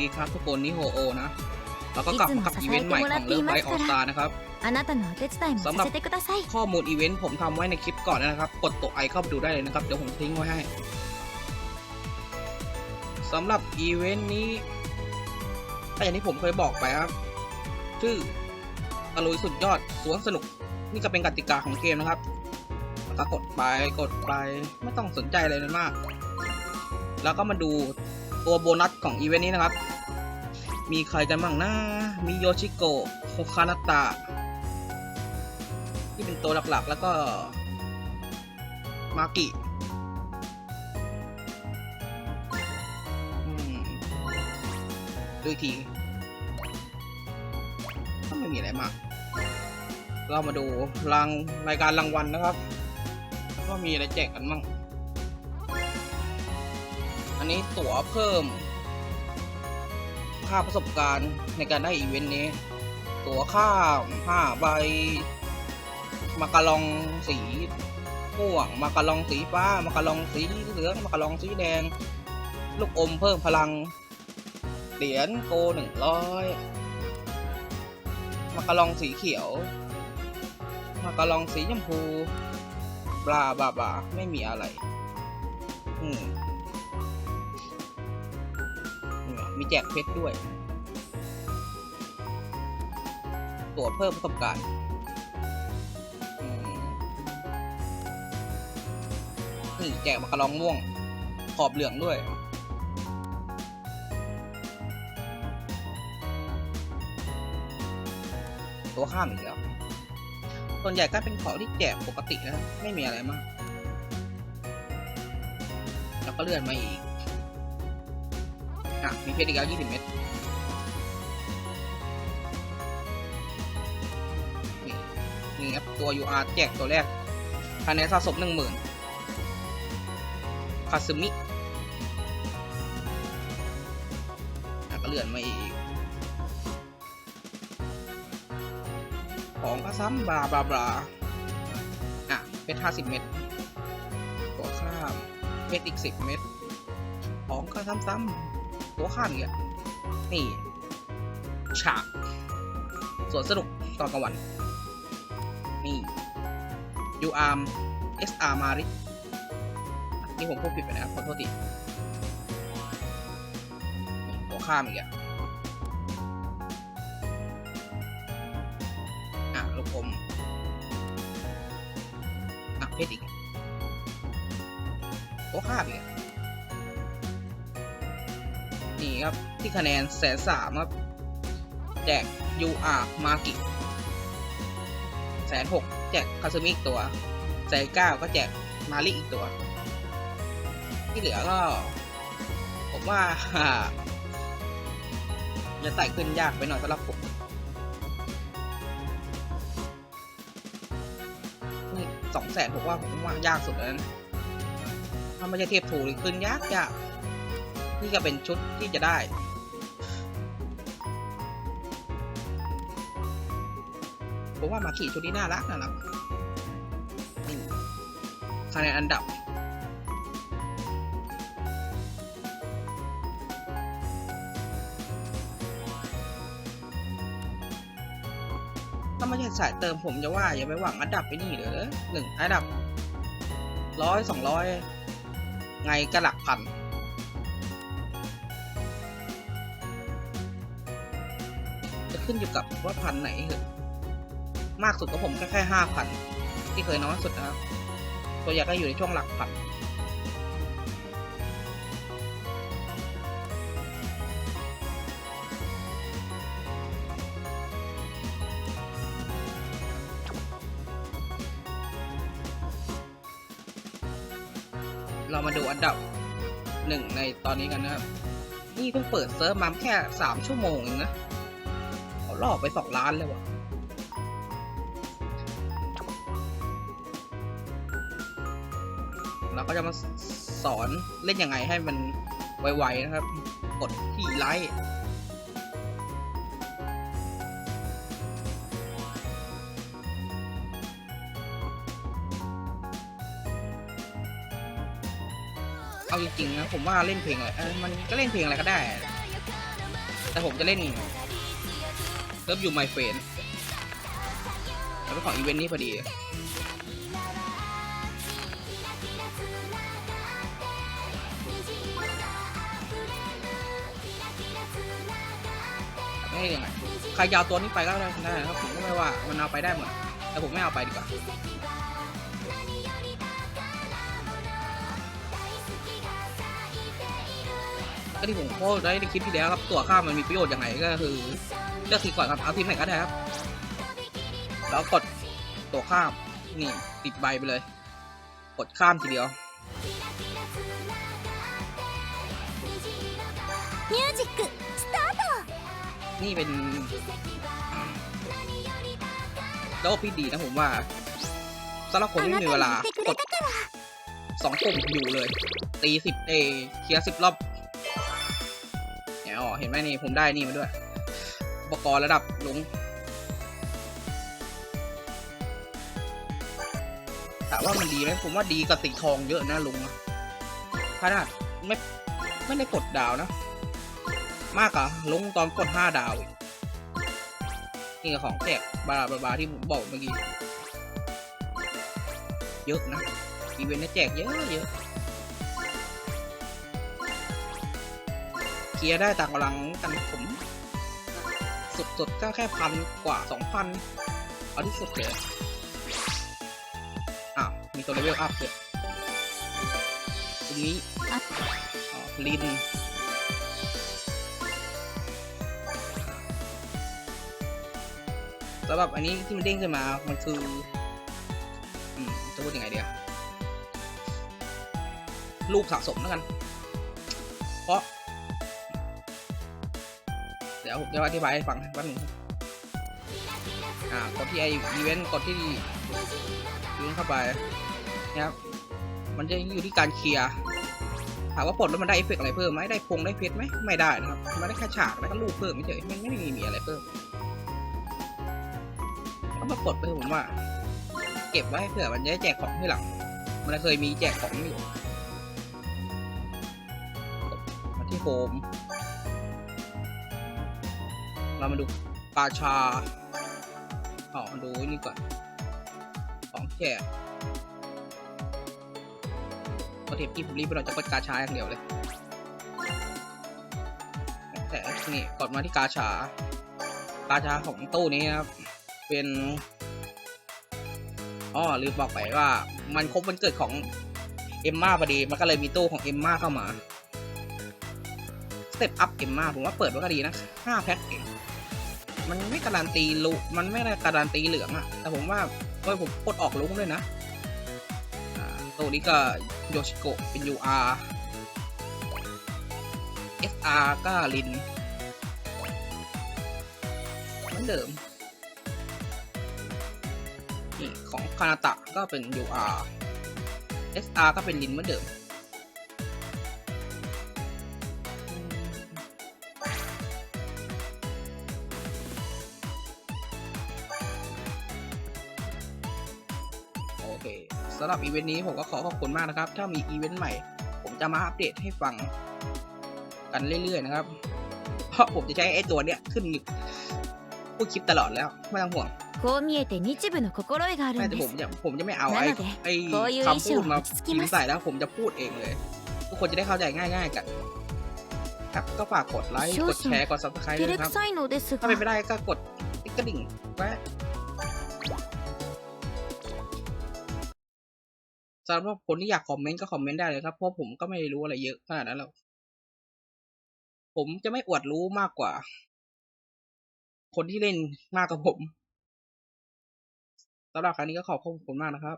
ดีครับทุกคนนี่โฮโอนะ แล้วก็กลับมากับอีเวนต์ใหม่ของเลิฟไวออสตานะครับสำหรับข้อมูลอีเวนต์ผมทำไว้ในคลิปก่อนนะครับ กดตัวไอเข้าไปดูได้เลยนะครับ เดี๋ยวผมทิ้งไว้ให้สำหรับอีเวนต์นี้แต่อย่างที่ผมเคยบอกไปครับ ชื่อตะลุยสุดยอดสวนสนุก นี่ก็เป็นกติกาของเกมนะครับก็กดไปกดไปไม่ต้องสนใจอะไรนั้นมาก แล้วก็มาดู ตัวโบนัสของอีเวนต์นี้นะครับ มีใครกันบ้างนะ มีโยชิโกะโคคานาตะ ที่เป็นตัวหลักๆ แล้วก็ มากิดูอีกทีก็ไม่มีอะไรมาก เรามาดูรางรายการรางวัลนะครับว่ามีอะไรแจกกันบ้าง นนี้ตั๋วเพิ่ม ค่าประสบการณ์ในการได้อีเวนต์นี้ ตั๋วข้ามห้าใบ มาการองสีม่วง มาการองสีฟ้า มาการองสีเหลือง มาการองสีแดง ลูกอมเพิ่มพลัง เหรียญโกหนึ่งร้อยมาการองสีเขียว มาการองสีชมพู บลาบลาบลาไม่มีอะไร อืม มีแจกเพชรด้วย ตั๋วเพิ่มประสบการณ์นี่แจกมากระลองม่วง ขอบเหลืองด้วย ตัวข้ามอีกแล้วส่วนใหญ่ก็เป็นของที่แจกปกตินะ ไม่มีอะไรมาก แล้วก็เลื่อนมาอีก อะ มีเพชรอีกแล้ว20เม็ดนี่นี่ครับตัว UR แจกตัวแรกภายในสะสมหนึ่งหมื่นคาซึมิก็เลื่อนมาอีก ของก็ซ้ำบลาบลาบลาอะเพชรห้าสิบเม็ดตัวข้ามเพชรอีกสิบเม็ดของก็ซ้ำๆ ตัวข้ามอีกอะนี่ ฉากสวนสนุกตอนกลางวัน นี่ U arm S R มารินี่ผมพูดผิดไปนะครับขอโทษทีนี่ตัวข้ามอีกอะอะลูกอมอะเพชรอีกอะตัวข้ามอีกอะ นี่ครับที่คะแนนแสนสามครับแจก U R มากิแสนหกแจกคาซึมิอีกตัวแสนเก้าก็แจกมาริอีกตัว ที่เหลือก็ ผมว่าจะไต่ขึ้นยากไปหน่อยสำหรับผมสองแสนผมว่าผมว่ายากสุดแล้วนะถ้าไม่ใช่เทพถูกขึ้นยากยาก นี่ก็เป็นชุดที่จะได้ ผมว่ามาขี่ชุดนี้น่ารักน่ารักนี่คะแนนอันดับถ้าไม่ใช่สายเติมผมจะว่าอย่าไปหวังอันดับไปนี่เลยหนึ่งอันดับร้อยสองร้อยไงก็หลักพัน ขึ้นอยู่กับว่าพันไหนเหอะมากสุดก็ผมแค่แค่ห้าพันที่เคยน้อยสุดนะครับ ตัวใหญ่ก็อยู่ในช่วงหลักพันเรามาดูอันดับหนึ่งในตอนนี้กันนะครับ นี่เพิ่งเปิดเซิร์ฟมาแค่สามชั่วโมงเองนะ ล่อไปสองล้านเลยว่ะเราก็จะมาสอนเล่นยังไงให้มันไวๆนะครับ กดที่ไลค์เอาจริงๆนะผมว่าเล่นเพลงอะไรเอ้ยมันก็เล่นเพลงอะไรก็ได้ แต่ผมจะเล่น เลิฟอยู่ไมเฟนแล้วเป็นของอีเวนต์นี้พอดีไม่ได้ยังไงใครจะเอาตัวนี้ไปก็ได้ได้นะครับผมก็ไม่ว่ามันเอาไปได้หมดแต่ผมไม่เอาไปดีกว่าก็ที่ผมพูดได้ในคลิปที่แล้วครับตัวข้ามมันมีประโยชน์ยังไงก็คือ เลือกสีก่อนครับเอาทีมไหนก็ได้ครับ แล้วกดตัวข้ามนี่ติดใบไปเลย กดข้ามทีเดียวมิวสิกสตาร์ทนี่เป็นโลกพี่ดีนะผมว่าสำหรับคนที่มีเวลากดสองปุ่มอยู่เลย ตีสิบเอเคลียร์สิบรอบเนี่ยอ๋อเห็นไหมนี่ผมได้นี่มาด้วย อุปกรณ์ระดับลุงถามว่ามันดีไหมผมว่าดีกับสีทองเยอะนะลุงขนาดไม่ไม่ได้กดดาวนะ มากอะลุงตอนกดห้าดาวอีกนี่กับของแจกบาบาบาที่ผมบอกเมื่อกี้เยอะนะอีเวนต์แจกเยอะเยอะเคลียร์ได้ต่างกำลังกันผม สุดๆก็แค่พันกว่าสองพันเอาที่สุดเลยอ้าวมีตัวเลเวลอัพด้วยตรงนี้อ๋อลินสำหรับอันนี้ที่มันเด้งขึ้นมา มันคือ อืม จะพูดยังไงเดียวรูปสะสมแล้วกัน ยวผมจะอธิบายให้ฟังแป๊บนึงครับอ่ากดที่ไออีเวนต์กดที่อีเวนต์เข้าไปนะครับมันจะอยู่ที่การเคลียร์ถามว่าปลดแล้วมันได้เอฟเฟกอะไรเพิ่มไหมได้พงได้เพชรไหมไม่ได้นะครับมันได้แค่ฉากแล้วก็รูปเพิ่มไม่เฉยมันไม่ได้มีอะไรเพิ่มก็มาปลดไปเถอะผมว่า เก็บไว้เผื่อมันจะแจกของที่หลัง มันเคยมีแจกของอยู่ที่โฮม เรามาดูกาชาอ๋อมาดูนี่ก่อน ของแจกพอเทปที่ผมรีบไปเราจะกดกาชาอย่างเดียวเลยแต่นี่กดมาที่กาชา กาชาของตู้นี้นะครับ เป็นอ๋อลืมบอกไปว่า มันครบวันเกิดของเอมมาพอดีมันก็เลยมีตู้ของเอมมาเข้ามาสเต็ปอัพเอมมาผมว่าเปิดไว้ก็ดีนะห้าแพ็คเอง มันไม่การันตีลุมันไม่ได้การันตีเหลืองอะแต่ผมว่าเฮ้ยผมกดออกลุงด้วยนะตัวนี้ก็โยชิโกะเป็น UR SR ก็ลินเหมือนเดิมนี่ของคานาตะก็เป็น UR SR ก็เป็นลินเหมือนเดิม เคสำหรับอีเวนต์นี้ผมก็ขอขอบคุณมากนะครับ ถ้ามีอีเวนต์ใหม่ ผมจะมาอัปเดตให้ฟังกันเรื่อยๆนะครับ เพราะผมจะใช้ไอ้ตัวเนี้ยขึ้นพูดคลิปตลอดแล้ว ไม่ต้องห่วง こう見えて日舞の心得がある ไม่ ん แต่ で ผม す จะผมจะไม่เอาไอ้ なので ไอ้ こういう คำพูดมา 衣装は落ち着き พิม ま พ์ す ใส่แล้วผมจะพูดเองเลย ทุกคนจะได้เข้าใจง่าย ๆ กัน ครับก็ฝากกดไลค์ 少々 กดแชร์กด subscribe 照 ด้วย れ นะครับ くさいのです ถ้าเป็น が ไม่ได้ก็กดติ๊กกระดิ่งไว้ สำหรับคนที่อยากคอมเมนต์ก็คอมเมนต์ได้เลยครับ เพราะผมก็ไม่รู้อะไรเยอะขนาดนั้นหรอกผมจะไม่อวดรู้มากกว่า คนที่เล่นมากกว่าผมสำหรับครั้งนี้ก็ขอบคุณมากนะครับ